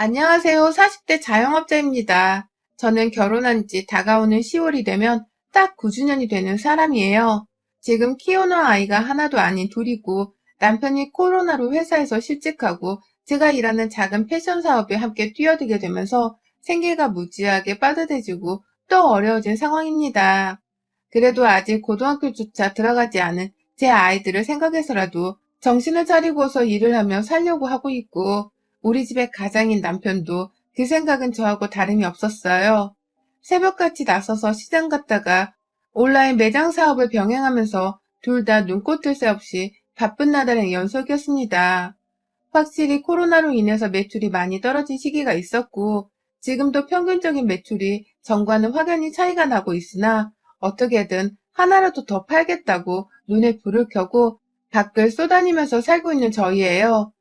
안녕하세요. 40대 자영업자입니다. 저는 결혼한 지 다가오는 10월이 되면 딱 9주년이 되는 사람이에요. 지금 키우는 아이가 하나도 아닌 둘이고 남편이 코로나로 회사에서 실직하고 제가 일하는 작은 패션 사업에 함께 뛰어들게 되면서 생계가 무지하게 빠듯해지고 또 어려워진 상황입니다. 그래도 아직 고등학교조차 들어가지 않은 제 아이들을 생각해서라도 정신을 차리고서 일을 하며 살려고 하고 있고 우리 집의 가장인 남편도 그 생각은 저하고 다름이 없었어요. 새벽같이 나서서 시장 갔다가 온라인 매장 사업을 병행하면서 둘 다 눈꽃 뜰새 없이 바쁜 나날의 연속이었습니다. 확실히 코로나로 인해서 매출이 많이 떨어진 시기가 있었고 지금도 평균적인 매출이 전과는 확연히 차이가 나고 있으나 어떻게든 하나라도 더 팔겠다고 눈에 불을 켜고 밖을 쏘다니면서 살고 있는 저희예요.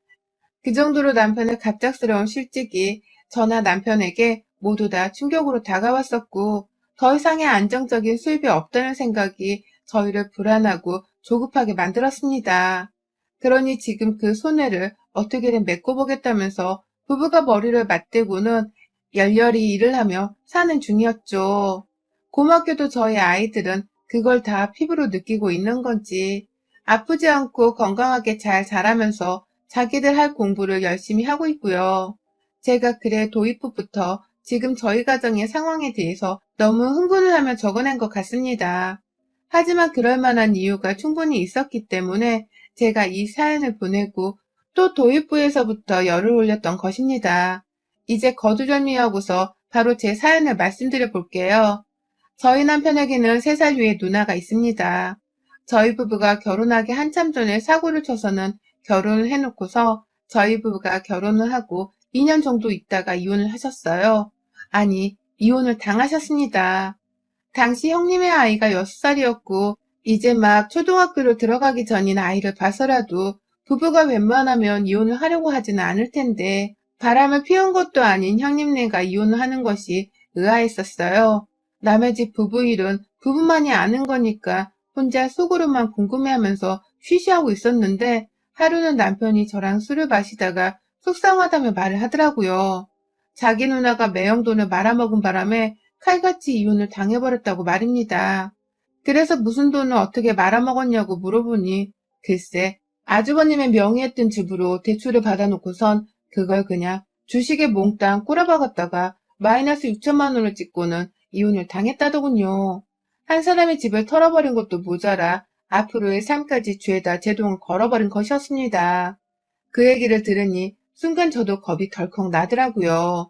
그 정도로 남편의 갑작스러운 실직이 저나 남편에게 모두 다 충격으로 다가왔었고 더 이상의 안정적인 수입이 없다는 생각이 저희를 불안하고 조급하게 만들었습니다. 그러니 지금 그 손해를 어떻게든 메꿔보겠다면서 부부가 머리를 맞대고는 열렬히 일을 하며 사는 중이었죠. 고맙게도 저희 아이들은 그걸 다 피부로 느끼고 있는 건지 아프지 않고 건강하게 잘 자라면서 자기들 할 공부를 열심히 하고 있고요. 제가 그래 도입부부터 지금 저희 가정의 상황에 대해서 너무 흥분을 하며 적어낸 것 같습니다. 하지만 그럴 만한 이유가 충분히 있었기 때문에 제가 이 사연을 보내고 또 도입부에서부터 열을 올렸던 것입니다. 이제 거두절미하고서 바로 제 사연을 말씀드려 볼게요. 저희 남편에게는 3살 위에 누나가 있습니다. 저희 부부가 결혼하기 한참 전에 사고를 쳐서는 결혼을 해놓고서 저희 부부가 결혼을 하고 2년 정도 있다가 이혼을 하셨어요. 아니, 이혼을 당하셨습니다. 당시 형님의 아이가 6살이었고 이제 막 초등학교로 들어가기 전인 아이를 봐서라도 부부가 웬만하면 이혼을 하려고 하지는 않을 텐데 바람을 피운 것도 아닌 형님네가 이혼을 하는 것이 의아했었어요. 남의 집 부부 일은 부부만이 아는 거니까 혼자 속으로만 궁금해하면서 쉬쉬하고 있었는데 하루는 남편이 저랑 술을 마시다가 속상하다며 말을 하더라고요. 자기 누나가 매형돈을 말아먹은 바람에 칼같이 이혼을 당해버렸다고 말입니다. 그래서 무슨 돈을 어떻게 말아먹었냐고 물어보니 글쎄 아주버님의 명의에 뜬 집으로 대출을 받아놓고선 그걸 그냥 주식에 몽땅 꼬라박았다가 마이너스 6천만 원을 찍고는 이혼을 당했다더군요. 한 사람의 집을 털어버린 것도 모자라 앞으로의 삶까지 죄다 제동을 걸어버린 것이었습니다. 그 얘기를 들으니 순간 저도 겁이 덜컥 나더라고요.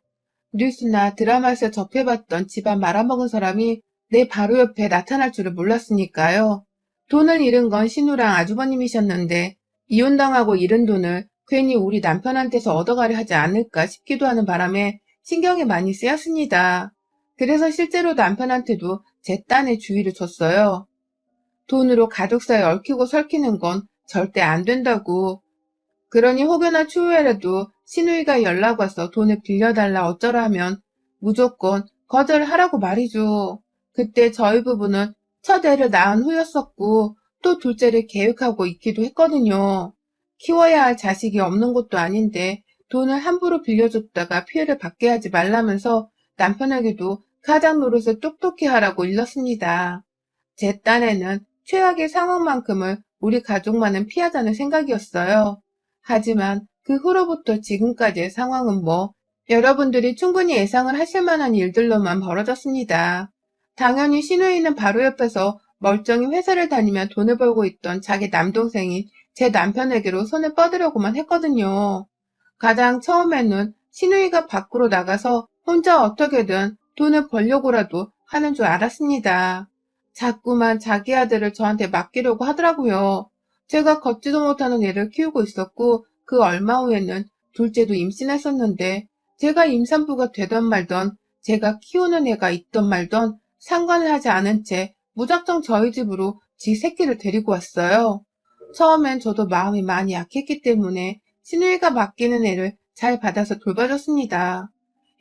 뉴스나 드라마에서 접해봤던 집안 말아먹은 사람이 내 바로 옆에 나타날 줄을 몰랐으니까요. 돈을 잃은 건 신우랑 아주버님이셨는데 이혼당하고 잃은 돈을 괜히 우리 남편한테서 얻어가려 하지 않을까 싶기도 하는 바람에 신경이 많이 쓰였습니다. 그래서 실제로 남편한테도 제 딴에 주의를 줬어요. 돈으로 가족 사이 얽히고 설키는 건 절대 안 된다고. 그러니 혹여나 추후에라도 신우이가 연락 와서 돈을 빌려달라 어쩌라 하면 무조건 거절하라고 말이죠. 그때 저희 부부는 첫 애를 낳은 후였었고 또 둘째를 계획하고 있기도 했거든요. 키워야 할 자식이 없는 것도 아닌데 돈을 함부로 빌려줬다가 피해를 받게 하지 말라면서 남편에게도 가장 노릇을 똑똑히 하라고 일렀습니다. 제 딴에는 최악의 상황만큼을 우리 가족만은 피하자는 생각이었어요. 하지만 그 후로부터 지금까지의 상황은 뭐 여러분들이 충분히 예상을 하실 만한 일들로만 벌어졌습니다. 당연히 신우이는 바로 옆에서 멀쩡히 회사를 다니며 돈을 벌고 있던 자기 남동생인 제 남편에게로 손을 뻗으려고만 했거든요. 가장 처음에는 신우이가 밖으로 나가서 혼자 어떻게든 돈을 벌려고라도 하는 줄 알았습니다. 자꾸만 자기 아들을 저한테 맡기려고 하더라고요. 제가 걷지도 못하는 애를 키우고 있었고 그 얼마 후에는 둘째도 임신했었는데 제가 임산부가 되던 말던 제가 키우는 애가 있던 말던 상관을 하지 않은 채 무작정 저희 집으로 지 새끼를 데리고 왔어요. 처음엔 저도 마음이 많이 약했기 때문에 신우이가 맡기는 애를 잘 받아서 돌봐줬습니다.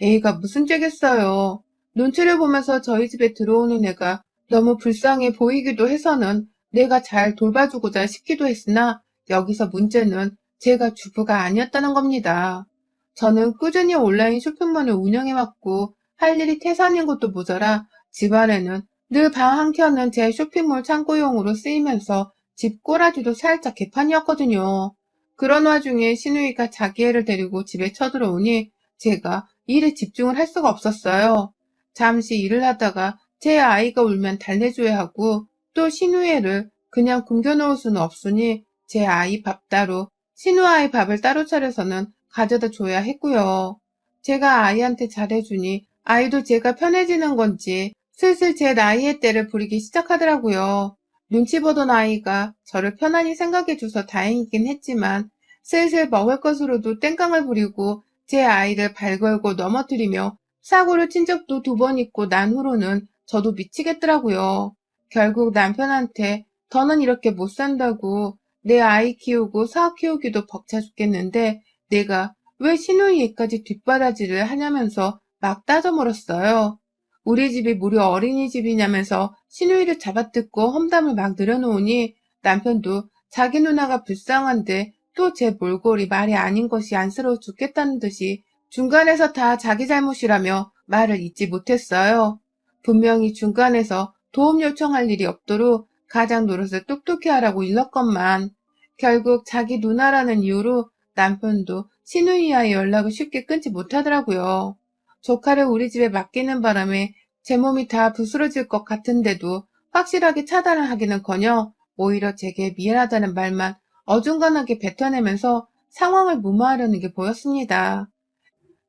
애가 무슨 죄겠어요. 눈치를 보면서 저희 집에 들어오는 애가 너무 불쌍해 보이기도 해서는 내가 잘 돌봐주고자 싶기도 했으나 여기서 문제는 제가 주부가 아니었다는 겁니다. 저는 꾸준히 온라인 쇼핑몰을 운영해왔고 할 일이 태산인 것도 모자라 집안에는 늘 방 한 켠은 제 쇼핑몰 창고용으로 쓰이면서 집 꼬라지도 살짝 개판이었거든요. 그런 와중에 신우이가 자기 애를 데리고 집에 쳐들어오니 제가 일에 집중을 할 수가 없었어요. 잠시 일을 하다가 제 아이가 울면 달래줘야 하고 또 신우애를 그냥 굶겨놓을 수는 없으니 제 아이 밥 따로 신우아이 밥을 따로 차려서는 가져다 줘야 했고요. 제가 아이한테 잘해주니 아이도 제가 편해지는 건지 슬슬 제 나이의 때를 부리기 시작하더라고요. 눈치 보던 아이가 저를 편안히 생각해줘서 다행이긴 했지만 슬슬 먹을 것으로도 땡깡을 부리고 제 아이를 발걸고 넘어뜨리며 사고를 친 적도 두 번 있고 난 후로는 저도 미치겠더라고요. 결국 남편한테 더는 이렇게 못 산다고 내 아이 키우고 사업 키우기도 벅차 죽겠는데 내가 왜 신우이 애까지 뒷바라지를 하냐면서 막 따져 물었어요. 우리 집이 무려 어린이집이냐면서 신우이를 잡아뜯고 험담을 막 늘어놓으니 남편도 자기 누나가 불쌍한데 또 제 몰골이 말이 아닌 것이 안쓰러워 죽겠다는 듯이 중간에서 다 자기 잘못이라며 말을 잊지 못했어요. 분명히 중간에서 도움 요청할 일이 없도록 가장 노릇을 똑똑히 하라고 일렀건만 결국 자기 누나라는 이유로 남편도 신우이와의 연락을 쉽게 끊지 못하더라고요. 조카를 우리 집에 맡기는 바람에 제 몸이 다 부스러질 것 같은데도 확실하게 차단을 하기는커녕 오히려 제게 미안하다는 말만 어중간하게 뱉어내면서 상황을 무마하려는 게 보였습니다.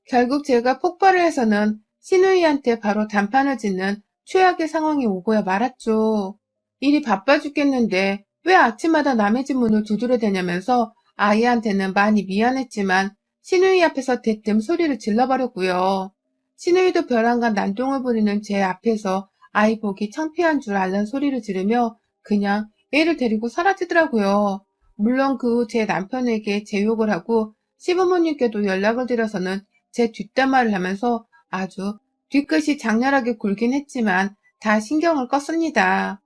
결국 제가 폭발을 해서는 신우이한테 바로 단판을 짓는 최악의 상황이 오고야 말았죠. 일이 바빠 죽겠는데 왜 아침마다 남의 집 문을 두드려대냐면서 아이한테는 많이 미안했지만 신우이 앞에서 대뜸 소리를 질러버렸고요. 신우이도 벼랑간 난동을 부리는 제 앞에서 아이 보기 창피한 줄 알는 소리를 지르며 그냥 애를 데리고 사라지더라고요. 물론 그 후 제 남편에게 제 욕을 하고 시부모님께도 연락을 드려서는 제 뒷담화를 하면서 아주 뒤끝이 장렬하게 굴긴 했지만 다 신경을 껐습니다.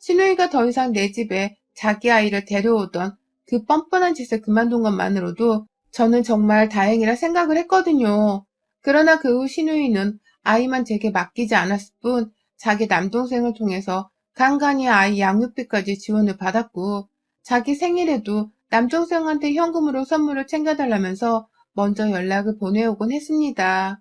신우이가 더 이상 내 집에 자기 아이를 데려오던 그 뻔뻔한 짓을 그만둔 것만으로도 저는 정말 다행이라 생각을 했거든요. 그러나 그 후 신우이는 아이만 제게 맡기지 않았을 뿐 자기 남동생을 통해서 간간히 아이 양육비까지 지원을 받았고 자기 생일에도 남동생한테 현금으로 선물을 챙겨달라면서 먼저 연락을 보내오곤 했습니다.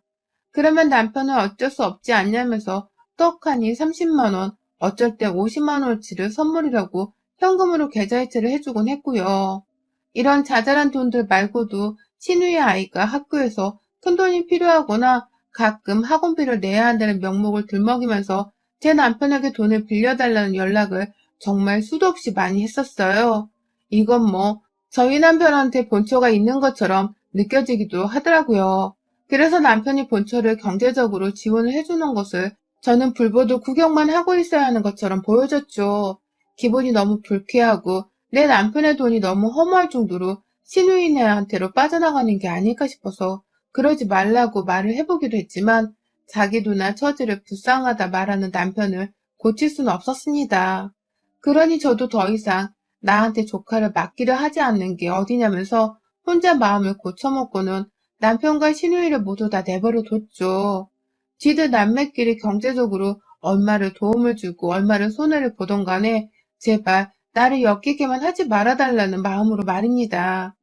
그러면 남편은 어쩔 수 없지 않냐면서 떡하니 30만원, 어쩔 때 50만원어치를 선물이라고 현금으로 계좌이체를 해주곤 했고요. 이런 자잘한 돈들 말고도 신우의 아이가 학교에서 큰돈이 필요하거나 가끔 학원비를 내야 한다는 명목을 들먹이면서 제 남편에게 돈을 빌려달라는 연락을 정말 수도 없이 많이 했었어요. 이건 뭐 저희 남편한테 본처가 있는 것처럼 느껴지기도 하더라고요. 그래서 남편이 본처를 경제적으로 지원을 해주는 것을 저는 불보도 구경만 하고 있어야 하는 것처럼 보여졌죠. 기분이 너무 불쾌하고 내 남편의 돈이 너무 허무할 정도로 신우이네한테로 빠져나가는 게 아닐까 싶어서 그러지 말라고 말을 해보기도 했지만 자기 누나 처지를 불쌍하다 말하는 남편을 고칠 수는 없었습니다. 그러니 저도 더 이상 나한테 조카를 맡기려 하지 않는 게 어디냐면서 혼자 마음을 고쳐먹고는 남편과 신우이를 모두 다 내버려 뒀죠. 지들 남매끼리 경제적으로 얼마를 도움을 주고 얼마를 손해를 보던 간에 제발 나를 엮이게만 하지 말아달라는 마음으로 말입니다.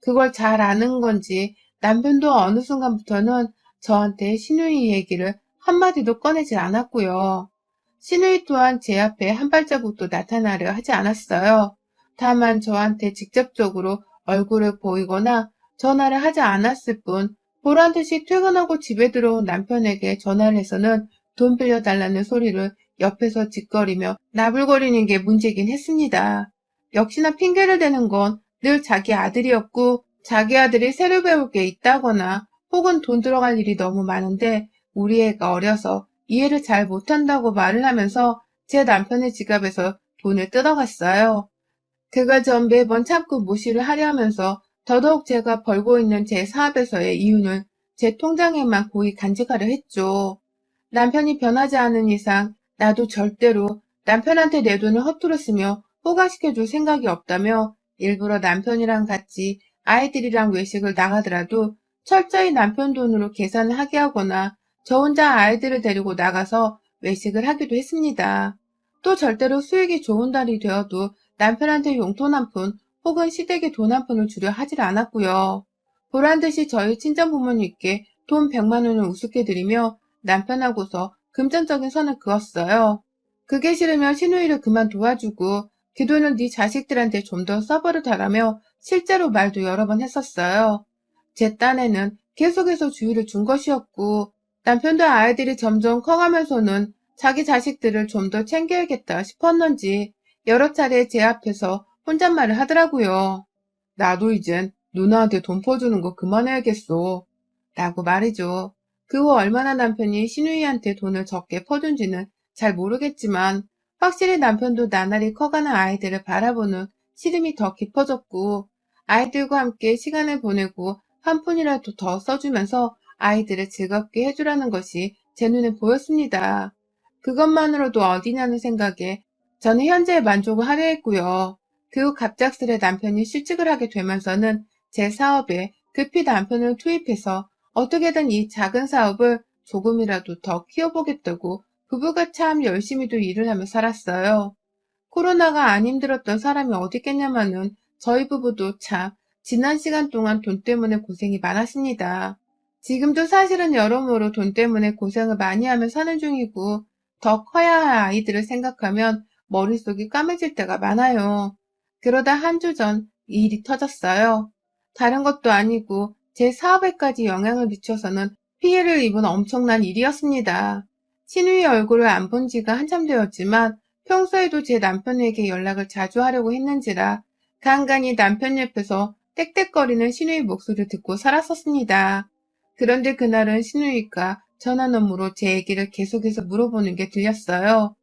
그걸 잘 아는 건지 남편도 어느 순간부터는 저한테 신우이 얘기를 한마디도 꺼내지 않았고요. 신우이 또한 제 앞에 한 발자국도 나타나려 하지 않았어요. 다만 저한테 직접적으로 얼굴을 보이거나 전화를 하지 않았을 뿐 보란 듯이 퇴근하고 집에 들어온 남편에게 전화를 해서는 돈 빌려달라는 소리를 옆에서 짓거리며 나불거리는 게 문제긴 했습니다. 역시나 핑계를 대는 건 늘 자기 아들이었고 자기 아들이 새로 배울 게 있다거나 혹은 돈 들어갈 일이 너무 많은데 우리 애가 어려서 이해를 잘 못한다고 말을 하면서 제 남편의 지갑에서 돈을 뜯어갔어요. 그가 전 매번 참고 무시를 하려 하면서 더더욱 제가 벌고 있는 제 사업에서의 이윤을 제 통장에만 고이 간직하려 했죠. 남편이 변하지 않은 이상 나도 절대로 남편한테 내 돈을 허투루 쓰며 호강시켜줄 생각이 없다며 일부러 남편이랑 같이 아이들이랑 외식을 나가더라도 철저히 남편 돈으로 계산을 하게 하거나 저 혼자 아이들을 데리고 나가서 외식을 하기도 했습니다. 또 절대로 수익이 좋은 달이 되어도 남편한테 용돈 한 푼 혹은 시댁에 돈 한 푼을 주려 하질 않았고요. 보란 듯이 저희 친정 부모님께 돈 100만 원을 우습게 드리며 남편하고서 금전적인 선을 그었어요. 그게 싫으면 신우이를 그만 도와주고 그 돈을 네 자식들한테 좀 더 써버릇하라며 실제로 말도 여러 번 했었어요. 제 딴에는 계속해서 주의를 준 것이었고 남편도 아이들이 점점 커가면서는 자기 자식들을 좀 더 챙겨야겠다 싶었는지 여러 차례 제 앞에서 혼잣말을 하더라고요. 나도 이젠 누나한테 돈 퍼주는 거 그만해야겠어. 라고 말이죠. 그 후 얼마나 남편이 신우이한테 돈을 적게 퍼준지는 잘 모르겠지만 확실히 남편도 나날이 커가는 아이들을 바라보는 시름이 더 깊어졌고 아이들과 함께 시간을 보내고 한 푼이라도 더 써주면서 아이들을 즐겁게 해주라는 것이 제 눈에 보였습니다. 그것만으로도 어디냐는 생각에 저는 현재에 만족을 하려 했고요. 그후 갑작스레 남편이 실직을 하게 되면서는 제 사업에 급히 남편을 투입해서 어떻게든 이 작은 사업을 조금이라도 더 키워보겠다고 부부가 참 열심히도 일을 하며 살았어요. 코로나가 안 힘들었던 사람이 어디 있겠냐마는 저희 부부도 참 지난 시간 동안 돈 때문에 고생이 많았습니다. 지금도 사실은 여러모로 돈 때문에 고생을 많이 하며 사는 중이고 더 커야 할 아이들을 생각하면 머릿속이 까매질 때가 많아요. 그러다 한 주전이 일이 터졌어요. 다른 것도 아니고 제 사업에까지 영향을 미쳐서는 피해를 입은 엄청난 일이었습니다. 신우의 얼굴을 안 본 지가 한참 되었지만 평소에도 제 남편에게 연락을 자주 하려고 했는지라 간간히 남편 옆에서 떽떽거리는 신우의 목소리를 듣고 살았었습니다. 그런데 그날은 신우이가 전화 너머로 제 얘기를 계속해서 물어보는 게 들렸어요.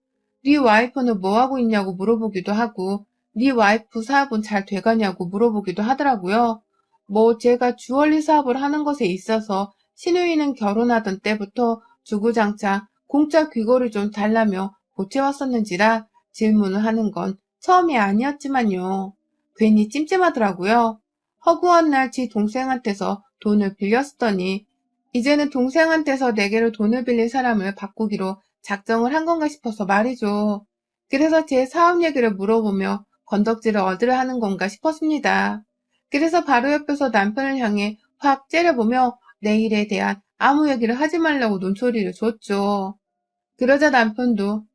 네 와이프는 뭐하고 있냐고 물어보기도 하고 네 와이프 사업은 잘 돼가냐고 물어보기도 하더라고요. 뭐 제가 주얼리 사업을 하는 것에 있어서 신우이는 결혼하던 때부터 주구장창 공짜 귀걸이 좀 달라며 보채왔었는지라 질문을 하는 건 처음이 아니었지만요. 괜히 찜찜하더라고요. 허구한 날 지 동생한테서 돈을 빌렸더니 이제는 동생한테서 내게로 돈을 빌릴 사람을 바꾸기로 작정을 한 건가 싶어서 말이죠. 그래서 제 사업 얘기를 물어보며 건덕지를 얻으려 하는 건가 싶었습니다. 그래서 바로 옆에서 남편을 향해 확 째려보며 내 일에 대한 아무 얘기를 하지 말라고 눈소리를 줬죠. 그러자 남편도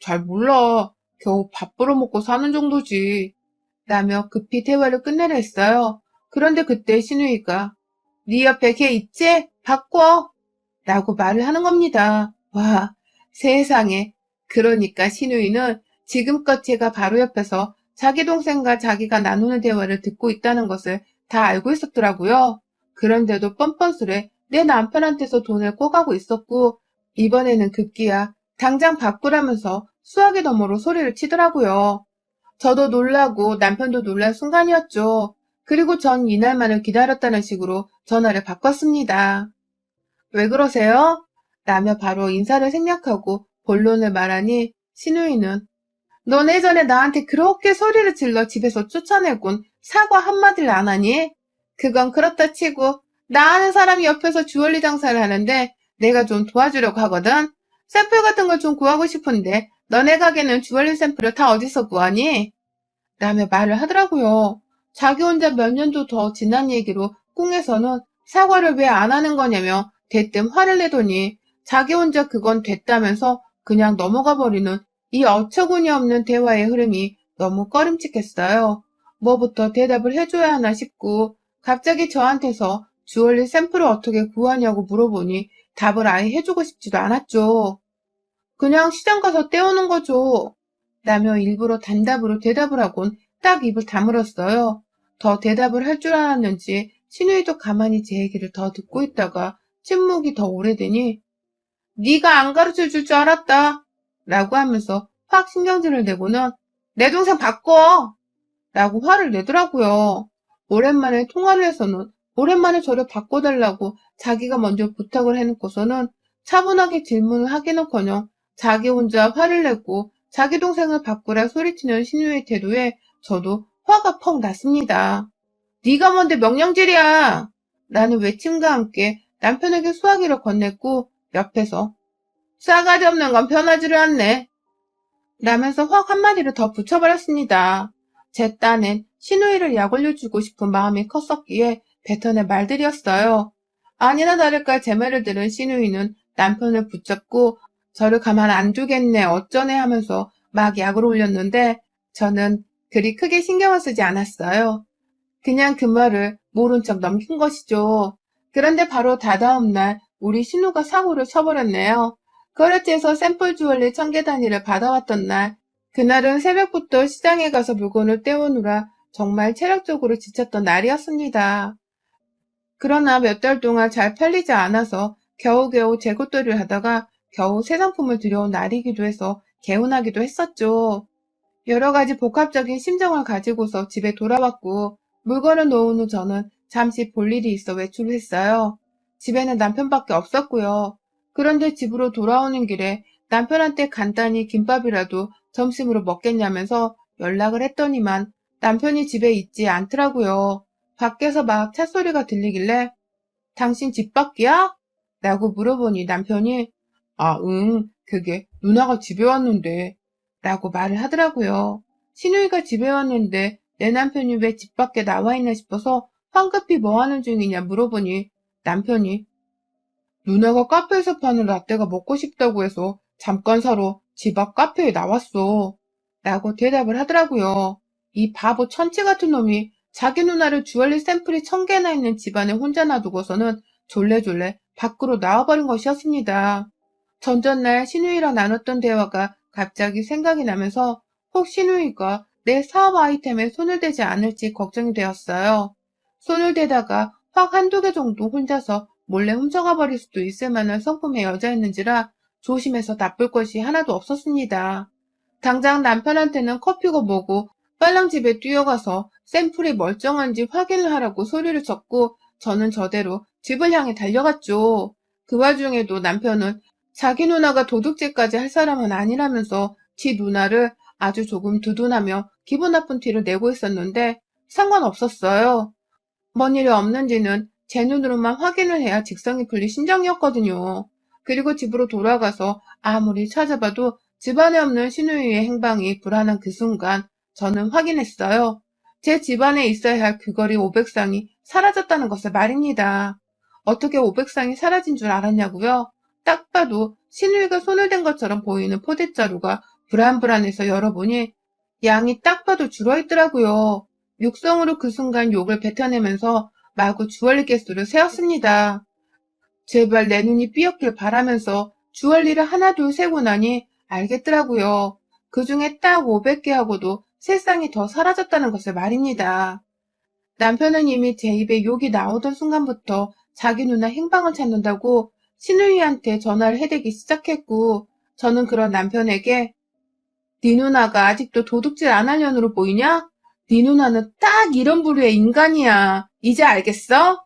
잘 몰라. 겨우 밥 벌어먹고 사는 정도지. 라며 급히 대화를 끝내려 했어요. 그런데 그때 신우이가 네 옆에 걔 있지? 바꿔! 라고 말을 하는 겁니다. 와, 세상에. 그러니까 신우이는 지금껏 제가 바로 옆에서 자기 동생과 자기가 나누는 대화를 듣고 있다는 것을 다 알고 있었더라고요. 그런데도 뻔뻔스레 내 남편한테서 돈을 꼬가고 있었고 이번에는 급기야 당장 바꾸라면서 수화기 너머로 소리를 치더라고요. 저도 놀라고 남편도 놀란 순간이었죠. 그리고 전 이날만을 기다렸다는 식으로 전화를 바꿨습니다. 왜 그러세요? 라며 바로 인사를 생략하고 본론을 말하니 신우이는 너네 전에 나한테 그렇게 소리를 질러 집에서 쫓아내곤 사과 한마디를 안 하니? 그건 그렇다 치고 나 아는 사람이 옆에서 주얼리 장사를 하는데 내가 좀 도와주려고 하거든. 샘플 같은 걸 좀 구하고 싶은데 너네 가게는 주얼리 샘플을 다 어디서 구하니? 라며 말을 하더라고요. 자기 혼자 몇 년도 더 지난 얘기로 꿍에서는 사과를 왜 안 하는 거냐며 대뜸 화를 내더니 자기 혼자 그건 됐다면서 그냥 넘어가 버리는 이 어처구니 없는 대화의 흐름이 너무 꺼림칙했어요. 뭐부터 대답을 해줘야 하나 싶고 갑자기 저한테서 주얼리 샘플을 어떻게 구하냐고 물어보니 답을 아예 해주고 싶지도 않았죠. 그냥 시장 가서 떼오는 거죠. 라며 일부러 단답으로 대답을 하곤 딱 입을 다물었어요. 더 대답을 할 줄 알았는지 신우이도 가만히 제 얘기를 더 듣고 있다가 침묵이 더 오래되니 네가 안 가르쳐 줄 줄 알았다. 라고 하면서 확 신경질을 내고는 내 동생 바꿔! 라고 화를 내더라고요. 오랜만에 통화를 해서는 오랜만에 저를 바꿔달라고 자기가 먼저 부탁을 해놓고서는 차분하게 질문을 하기는커녕 자기 혼자 화를 내고 자기 동생을 바꾸라 소리치는 신우의 태도에 저도 화가 펑 났습니다. 네가 뭔데 명령질이야. 라는 외침과 함께 남편에게 수화기를 건넸고 옆에서 싸가지 없는 건 편하지를 않네. 라면서 확 한마디를 더 붙여버렸습니다. 제 딴엔 신우이를 약 올려주고 싶은 마음이 컸었기에 뱉어낸 말들이었어요. 아니나 다를까 제 말을 들은 신우이는 남편을 붙잡고 저를 가만 안 두겠네 어쩌네 하면서 막 약을 올렸는데 저는 그리 크게 신경을 쓰지 않았어요. 그냥 그 말을 모른 척 넘긴 것이죠. 그런데 바로 다다음 날 우리 신우가 사고를 쳐버렸네요. 거래처에서 샘플 주얼리 천개 단위를 받아왔던 날, 그날은 새벽부터 시장에 가서 물건을 떼오느라 정말 체력적으로 지쳤던 날이었습니다. 그러나 몇 달 동안 잘 팔리지 않아서 겨우겨우 재고떨이를 하다가 겨우 새 상품을 들여온 날이기도 해서 개운하기도 했었죠. 여러 가지 복합적인 심정을 가지고서 집에 돌아왔고 물건을 놓은 후 저는 잠시 볼 일이 있어 외출을 했어요. 집에는 남편밖에 없었고요. 그런데 집으로 돌아오는 길에 남편한테 간단히 김밥이라도 점심으로 먹겠냐면서 연락을 했더니만 남편이 집에 있지 않더라고요. 밖에서 막 찻소리가 들리길래 당신 집 밖이야? 라고 물어보니 남편이 아, 응, 그게 누나가 집에 왔는데 라고 말을 하더라고요. 신우이가 집에 왔는데 내 남편이 왜 집 밖에 나와 있나 싶어서 황급히 뭐 하는 중이냐 물어보니 남편이 누나가 카페에서 파는 라떼가 먹고 싶다고 해서 잠깐 사러 집 앞 카페에 나왔어. 라고 대답을 하더라고요. 이 바보 천치 같은 놈이 자기 누나를 주얼리 샘플이 천 개나 있는 집안에 혼자 놔두고서는 졸래졸래 밖으로 나와버린 것이었습니다. 전전날 신우이랑 나눴던 대화가 갑자기 생각이 나면서 혹 신우이가 내 사업 아이템에 손을 대지 않을지 걱정이 되었어요. 손을 대다가 확 한두 개 정도 혼자서 몰래 훔쳐가 버릴 수도 있을 만한 성품의 여자였는지라 조심해서 나쁠 것이 하나도 없었습니다. 당장 남편한테는 커피고 뭐고 빨랑 집에 뛰어가서 샘플이 멀쩡한지 확인을 하라고 소리를 쳤고 저는 저대로 집을 향해 달려갔죠. 그 와중에도 남편은 자기 누나가 도둑질까지 할 사람은 아니라면서 지 누나를 아주 조금 두둔하며 기분 나쁜 티를 내고 있었는데 상관없었어요. 뭔 일이 없는지는 제 눈으로만 확인을 해야 직성이 풀릴 심정이었거든요. 그리고 집으로 돌아가서 아무리 찾아봐도 집안에 없는 신우이의 행방이 불안한 그 순간 저는 확인했어요. 제 집안에 있어야 할 귀걸이 500쌍이 사라졌다는 것을 말입니다. 어떻게 500쌍이 사라진 줄 알았냐고요? 딱 봐도 신우이가 손을 댄 것처럼 보이는 포대자루가 불안불안해서 열어보니 양이 딱 봐도 줄어있더라고요. 육성으로 그 순간 욕을 뱉어내면서 마구 주얼리 개수를 세었습니다. 제발 내 눈이 삐었길 바라면서 주얼리를 하나 둘 세고 나니 알겠더라고요. 그 중에 딱 500개 하고도 세 쌍이 더 사라졌다는 것을 말입니다. 남편은 이미 제 입에 욕이 나오던 순간부터 자기 누나 행방을 찾는다고 신우이한테 전화를 해대기 시작했고 저는 그런 남편에게 네 누나가 아직도 도둑질 안 할 년으로 보이냐? 네 누나는 딱 이런 부류의 인간이야. 이제 알겠어?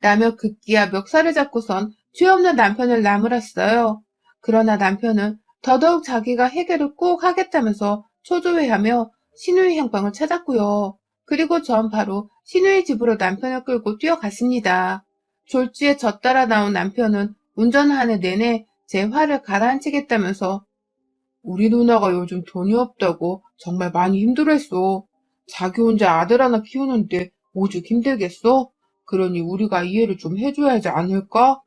라며 급기야 멱살을 잡고선 죄 없는 남편을 나무랐어요. 그러나 남편은 더더욱 자기가 해결을 꼭 하겠다면서 초조해하며 신우이 행방을 찾았고요. 그리고 전 바로 신우이 집으로 남편을 끌고 뛰어갔습니다. 졸지에 저 따라 나온 남편은 운전하는 내내 제 화를 가라앉히겠다면서 우리 누나가 요즘 돈이 없다고 정말 많이 힘들어했어. 자기 혼자 아들 하나 키우는데 오죽 힘들겠어? 그러니 우리가 이해를 좀 해줘야 하지 않을까?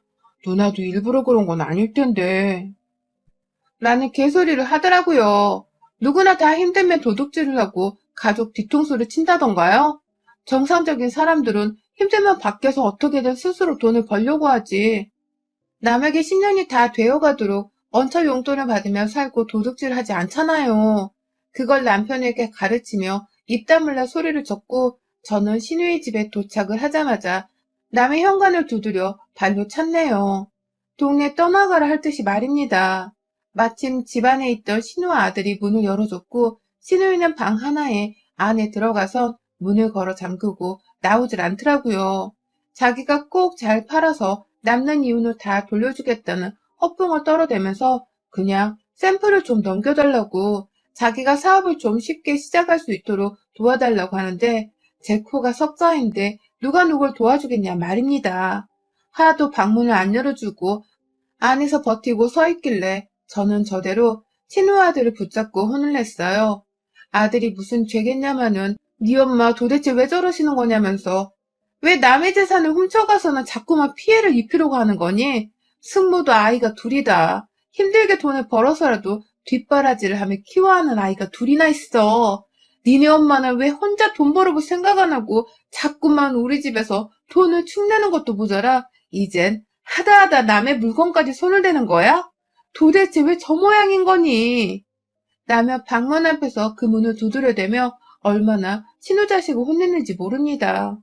누나도 일부러 그런 건 아닐 텐데. 라는 개소리를 하더라고요. 누구나 다 힘들면 도둑질을 하고 가족 뒤통수를 친다던가요? 정상적인 사람들은 힘들면 밖에서 어떻게든 스스로 돈을 벌려고 하지. 남에게 10년이 다 되어가도록 언처 용돈을 받으며 살고 도둑질 하지 않잖아요. 그걸 남편에게 가르치며 입 다물라 소리를 쳤고 저는 신우의 집에 도착을 하자마자 남의 현관을 두드려 발로 찼네요. 동네 떠나가라 할 듯이 말입니다. 마침 집안에 있던 신우 아들이 문을 열어줬고 신우이는 방 하나에 안에 들어가서 문을 걸어 잠그고 나오질 않더라고요. 자기가 꼭 잘 팔아서 남는 이윤을 다 돌려주겠다는 허풍을 떨어대면서 그냥 샘플을 좀 넘겨달라고 자기가 사업을 좀 쉽게 시작할 수 있도록 도와달라고 하는데 제 코가 석자인데 누가 누굴 도와주겠냐 말입니다. 하도 방문을 안 열어주고 안에서 버티고 서 있길래 저는 저대로 친우 아들을 붙잡고 혼을 냈어요. 아들이 무슨 죄겠냐마는 네 엄마 도대체 왜 저러시는 거냐면서 왜 남의 재산을 훔쳐가서는 자꾸만 피해를 입히려고 하는 거니? 승모도 아이가 둘이다. 힘들게 돈을 벌어서라도 뒷바라지를 하며 키워하는 아이가 둘이나 있어. 니네 엄마는 왜 혼자 돈 벌어볼 생각 안 하고 자꾸만 우리 집에서 돈을 축내는 것도 모자라 이젠 하다하다 남의 물건까지 손을 대는 거야? 도대체 왜 저 모양인 거니? 라며 방문 앞에서 그 문을 두드려대며 얼마나 친우자식을 혼냈는지 모릅니다.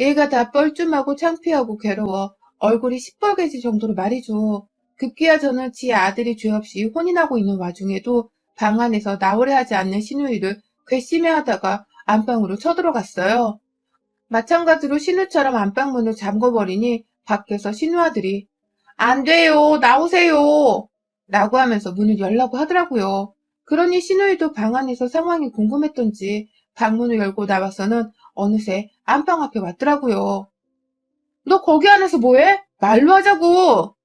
얘가 다 뻘쭘하고 창피하고 괴로워 얼굴이 시뻘개질 정도로 말이죠. 급기야 저는 지 아들이 죄 없이 혼인하고 있는 와중에도 방 안에서 나오려 하지 않는 신우이를 괘씸해하다가 안방으로 쳐들어갔어요. 마찬가지로 신우처럼 안방문을 잠궈버리니 밖에서 신우 아들이 안 돼요 나오세요 라고 하면서 문을 열라고 하더라고요. 그러니 신우이도 방 안에서 상황이 궁금했던지 방문을 열고 나와서는 어느새 안방 앞에 왔더라고요. 너 거기 안에서 뭐해? 말로 하자고!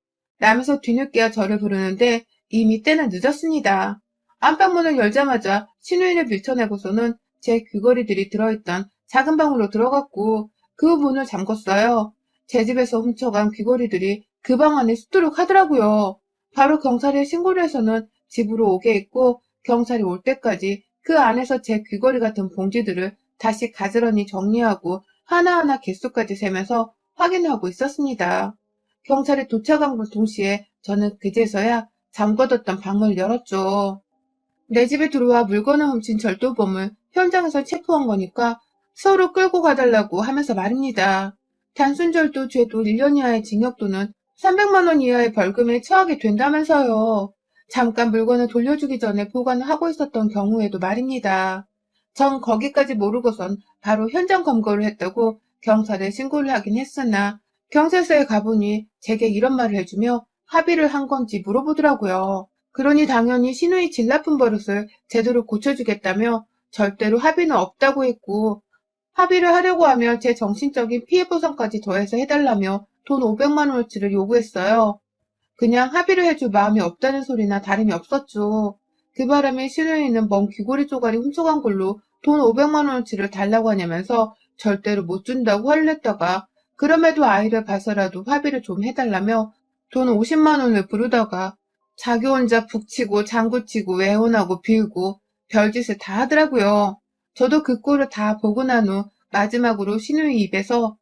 라면서 뒤늦게야 저를 부르는데 이미 때는 늦었습니다. 안방문을 열자마자 신우이를 밀쳐내고서는 제 귀걸이들이 들어있던 작은 방으로 들어갔고 그 문을 잠궜어요. 제 집에서 훔쳐간 귀걸이들이 그 방 안에 숫도록 하더라고요. 바로 경찰에 신고를 해서는 집으로 오게 했고 경찰이 올 때까지 그 안에서 제 귀걸이 같은 봉지들을 다시 가지런히 정리하고 하나하나 개수까지 세면서 확인하고 있었습니다. 경찰이 도착함과 동시에 저는 그제서야 잠궈뒀던 방을 열었죠. 내 집에 들어와 물건을 훔친 절도범을 현장에서 체포한 거니까 서로 끌고 가달라고 하면서 말입니다. 단순 절도 죄도 1년 이하의 징역 또는 300만 원 이하의 벌금에 처하게 된다면서요. 잠깐 물건을 돌려주기 전에 보관을 하고 있었던 경우에도 말입니다. 전 거기까지 모르고선 바로 현장 검거를 했다고 경찰에 신고를 하긴 했으나 경찰서에 가보니 제게 이런 말을 해주며 합의를 한 건지 물어보더라고요. 그러니 당연히 신우이 질 나쁜 버릇을 제대로 고쳐주겠다며 절대로 합의는 없다고 했고 합의를 하려고 하면 제 정신적인 피해 보상까지 더해서 해달라며 돈 500만 원어치를 요구했어요. 그냥 합의를 해줄 마음이 없다는 소리나 다름이 없었죠. 그 바람에 신우이는 먼 귀고리 쪼가리 훔쳐간 걸로 돈 500만 원어치를 달라고 하냐면서 절대로 못 준다고 화를 냈다가 그럼에도 아이를 봐서라도 합의를 좀 해달라며 돈 50만 원을 부르다가 자기 혼자 북치고 장구치고 외혼하고 빌고 별짓을 다 하더라고요. 저도 그 꼴을 다 보고 난 후 마지막으로 신우이 입에서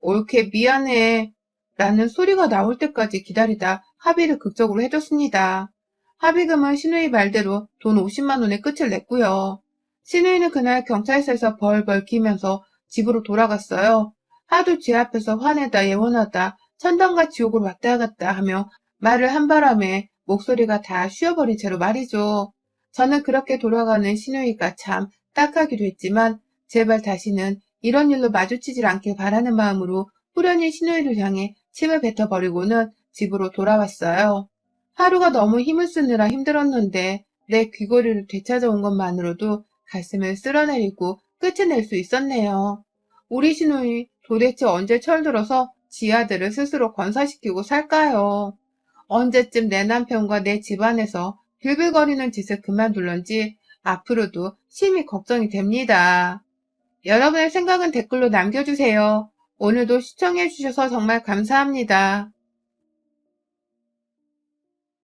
옳게 미안해 라는 소리가 나올 때까지 기다리다 합의를 극적으로 해줬습니다. 합의금은 신우이 말대로 돈 50만 원에 끝을 냈고요. 신우이는 그날 경찰서에서 벌벌 기면서 집으로 돌아갔어요. 하도 제 앞에서 화내다 예원하다 천당과 지옥을 왔다 갔다 하며 말을 한 바람에 목소리가 다 쉬어버린 채로 말이죠. 저는 그렇게 돌아가는 신우이가 참 딱하기도 했지만 제발 다시는 이런 일로 마주치질 않길 바라는 마음으로 후련히 신우이를 향해 침을 뱉어버리고는 집으로 돌아왔어요. 하루가 너무 힘을 쓰느라 힘들었는데 내 귀걸이를 되찾아온 것만으로도 가슴을 쓸어내리고 끝을 낼 수 있었네요. 우리 신우이 도대체 언제 철들어서 지 아들을 스스로 건사시키고 살까요? 언제쯤 내 남편과 내 집안에서 빌빌거리는 짓을 그만둘런지 앞으로도 심히 걱정이 됩니다. 여러분의 생각은 댓글로 남겨주세요. 오늘도 시청해주셔서 정말 감사합니다.